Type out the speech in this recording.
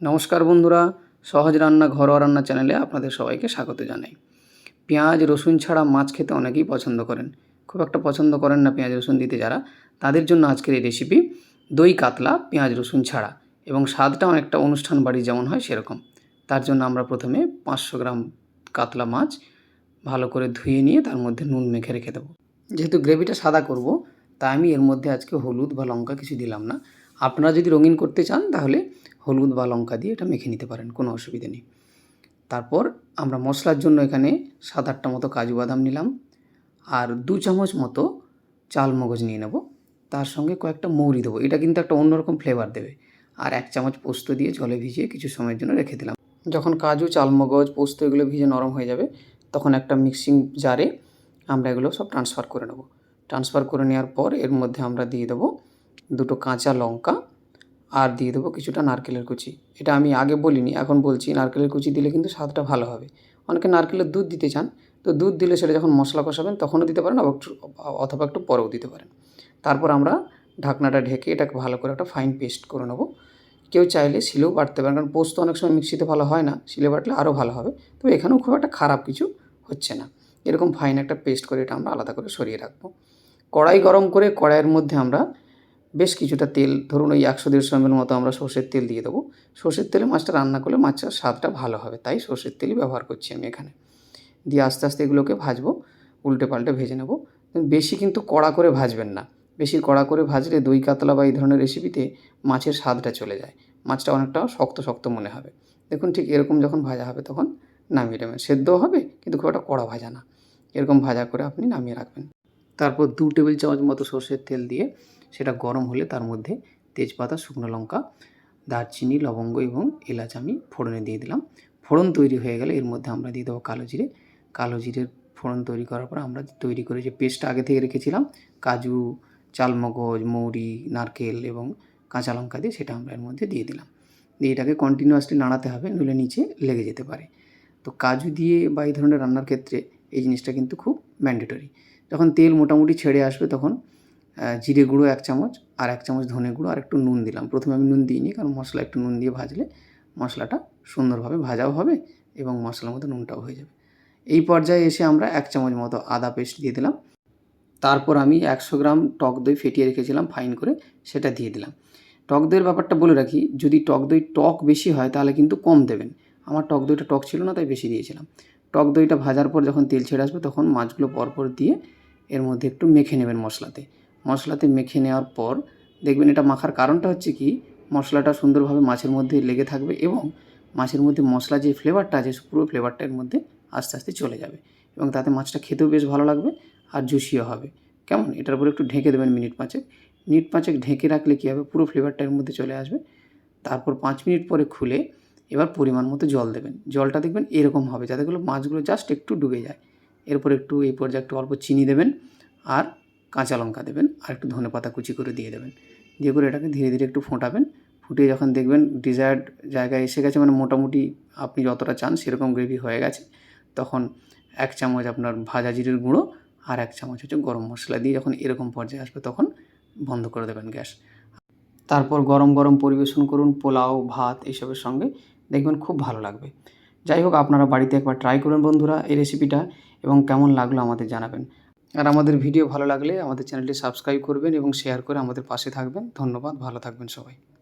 নমস্কার বন্ধুরা, সহজ রান্না, ঘরোয়া রান্না চ্যানেলে আপনাদের সবাইকে স্বাগত জানাই। পেঁয়াজ, রসুন ছাড়া মাছ খেতে অনেকেই পছন্দ করেন। খুব একটা পছন্দ করেন না পেঁয়াজ, রসুন দিতে যারা। তাদের জন্য আজকের এই রেসিপি দই কাতলা, পেঁয়াজ, রসুন ছাড়া এবং স্বাদটা অনেকটা অনুষ্ঠান বাড়ি যেমন হয় সেরকম। তার জন্য আমরা প্রথমে পাঁচশো গ্রাম কাতলা মাছ ভালো করে ধুয়ে নিয়ে তার মধ্যে নুন মেখে রেখে দেবো। যেহেতু গ্রেভিটা সাদা করব, তাই আমি এর মধ্যে আজকে হলুদ বা লঙ্কা কিছু দিলাম না। আপনারা যদি রঙিন করতে চান তাহলে হলুদ বা লঙ্কা দিয়ে এটা মেখে নিতে পারেন, কোনো অসুবিধে নেই। তারপর আমরা মশলার জন্য এখানে সাত আটটা মতো কাজু বাদাম নিলাম আর দু চামচ মতো চাল মগজ নিয়ে নেব। তার সঙ্গে কয়েকটা মৌরি দেবো, এটা কিন্তু একটা অন্যরকম ফ্লেভার দেবে। আর এক চামচ পোস্ত দিয়ে জলে ভিজিয়ে কিছু সময়ের জন্য রেখে দিলাম। যখন কাজু চালমগজ পোস্ত এগুলো ভিজে নরম হয়ে যাবে, তখন একটা মিক্সিং জারে আমরা এগুলো সব ট্রান্সফার করে নেব। ট্রান্সফার করে নেওয়ার পর এর মধ্যে আমরা দিয়ে দেবো দুটো কাঁচা লঙ্কা আর দিয়ে দেবো কিছুটা নারকেলের কুচি। এটা আমি আগে বলিনি, এখন বলছি নারকেলের কুচি দিলে কিন্তু স্বাদটা ভালো হবে। অনেকে নারকেলের দুধ দিতে চান, তো দুধ দিলে সেটা যখন মশলা কষাবেন তখনও দিতে পারেন একটু, অথবা একটু পরেও দিতে পারেন। তারপর আমরা ঢাকনাটা ঢেকে এটাকে ভালো করে একটা ফাইন পেস্ট করে নেব। কেউ চাইলে শিলেও বাটতে পারেন, কারণ পোস্ত অনেক সময় মিক্সিতে ভালো হয় না, শিলে বাটলে আরও ভালো হবে। তবে এখানেও খুব একটা খারাপ কিছু হচ্ছে না। এরকম ফাইন একটা পেস্ট করে এটা আমরা আলাদা করে সরিয়ে রাখব। কড়াই গরম করে কড়াইয়ের মধ্যে আমরা বেশ কিছুটা তেল, ধরুন ওই একশো, দেড়শো এমএল মতো আমরা সর্ষের তেল দিয়ে দেবো। সর্ষের তেলে মাছটা রান্না করলে মাছটার স্বাদটা ভালো হবে, তাই সর্ষের তেলই ব্যবহার করছি আমি এখানে। দিয়ে আস্তে আস্তে এগুলোকে ভাজবো উল্টে পাল্টে ভেজে নেব। বেশি কিন্তু কড়া করে ভাজবেন না। বেশি কড়া করে ভাজলে দই কাতলা বা এই ধরনের রেসিপিতে মাছের স্বাদটা চলে যায়। মাছটা অনেকটা শক্ত শক্ত মনে হবে। দেখুন ঠিক এরকম যখন ভাজা হবে তখন নামিয়ে দেবেন সেদ্ধও হবে, কিন্তু খুব একটা কড়া ভাজা না। এরকম ভাজা করে আপনি নামিয়ে রাখবেন। তারপর দু টেবিল চামচ মতো সর্ষের তেল দিয়ে সেটা গরম হলে তার মধ্যে তেজপাতা, শুকনো লঙ্কা, দারচিনি, লবঙ্গ এবং এলাচ আমি ফোড়নে দিয়ে দিলাম। ফোড়ন তৈরি হয়ে গেলে এর মধ্যে আমরা দিয়ে দেবো কালো জিরে। কালো জিরের ফোড়ন তৈরি করার পর আমরা তৈরি করে যে পেস্টটা আগে থেকে রেখেছিলাম, কাজু, চালমগজ, মৌরি, নারকেল এবং কাঁচা লঙ্কা দিয়ে সেটা আমরা এর মধ্যে দিয়ে দিলাম। দিয়ে এটাকে কন্টিনিউয়াসলি নাড়াতে হবে, নইলে নিচে লেগে যেতে পারে। তো কাজু দিয়ে বা এই ধরনের রান্নার ক্ষেত্রে এই জিনিসটা কিন্তু খুব ম্যান্ডেটরি যখন তেল মোটামুটি ছেড়ে আসবে তখন জিরে গুঁড়ো এক চামচ আর এক চামচ ধনে গুঁড়ো আর একটু নুন দিলাম। প্রথমে আমি নুন দিইনি কারণ মশলা একটু নুন দিয়ে ভাজলে মশলাটা সুন্দরভাবে ভাজাও হবে এবং মশলার মতো নুনটাও হয়ে যাবে। এই পর্যায়ে এসে আমরা এক চামচ মতো আদা পেস্ট দিয়ে দিলাম। তারপর আমি একশো গ্রাম টক দই ফেটিয়ে রেখেছিলাম ফাইন করে, সেটা দিয়ে দিলাম। টক দইয়ের ব্যাপারটা বলে রাখি, যদি টক দই টক বেশি হয় তাহলে কিন্তু কম দেবেন। আমার টক দইটা টক ছিল না, তাই বেশি দিয়েছিলাম। টক দইটা ভাজার পর যখন তেল ছেড়ে আসবে তখন মাছগুলো পরপর দিয়ে এর মধ্যে একটু মেখে নেবেন মশলাতে। মশলাতে মেখে নেওয়ার পর দেখবেন এটা মাখার কারণটা হচ্ছে কি, মশলাটা সুন্দরভাবে মাছের মধ্যে লেগে থাকবে এবং মাছের মধ্যে মশলা যে ফ্লেভারটা আছে, পুরো ফ্লেভারটা এর মধ্যে আস্তে আস্তে চলে যাবে এবং তাতে মাছটা খেতেও বেশ ভালো লাগবে আর জুসিও হবে। কেমন? এটার উপরে একটু ঢেকে দেবেন মিনিট পাঁচেক। মিনিট পাঁচেক ঢেকে রাখলে কী হবে? পুরো ফ্লেভারটা এর মধ্যে চলে আসবে। তারপর পাঁচ মিনিট পরে খুলে এবার পরিমাণ মতো জল দেবেন। জলটা দেখবেন এরকম হবে যাতে যাতেগুলো মাছগুলো জাস্ট একটু ডুবে যায়। এরপর একটু, এই পর্যায়ে একটু অল্প চিনি দেবেন আর কাঁচা লঙ্কা দেবেন আর একটু ধনে পাতা কুচি করে দিয়ে দেবেন। দিয়ে করে এটাকে ধীরে ধীরে একটু ফোটাবেন। ফুটিয়ে যখন দেখবেন ডিজায়ার্ড জায়গায় এসে গেছে মানে মোটামুটি আপনি যতটা চান সেরকম গ্রেভি হয়ে গেছে, তখন এক চামচ আপনার ভাজা জিরের গুঁড়ো আর এক চামচ হচ্ছে গরম মশলা দিয়ে যখন এরকম পর্যায়ে আসবে তখন বন্ধ করে দেবেন গ্যাস। তারপর গরম গরম পরিবেশন করুন, পোলাও, ভাত এইসবের সঙ্গে। দেখবেন খুব ভালো লাগবে। যাই হোক, আপনারা বাড়িতে একবার ট্রাই করুন বন্ধুরা এই রেসিপিটা এবং কেমন লাগল আমাদের জানাবেন। আর আমাদের ভিডিও ভালো লাগলে আমাদের চ্যানেলটি সাবস্ক্রাইব করবেন এবং শেয়ার করে আমাদের পাশে থাকবেন। ধন্যবাদ, ভালো থাকবেন সবাই।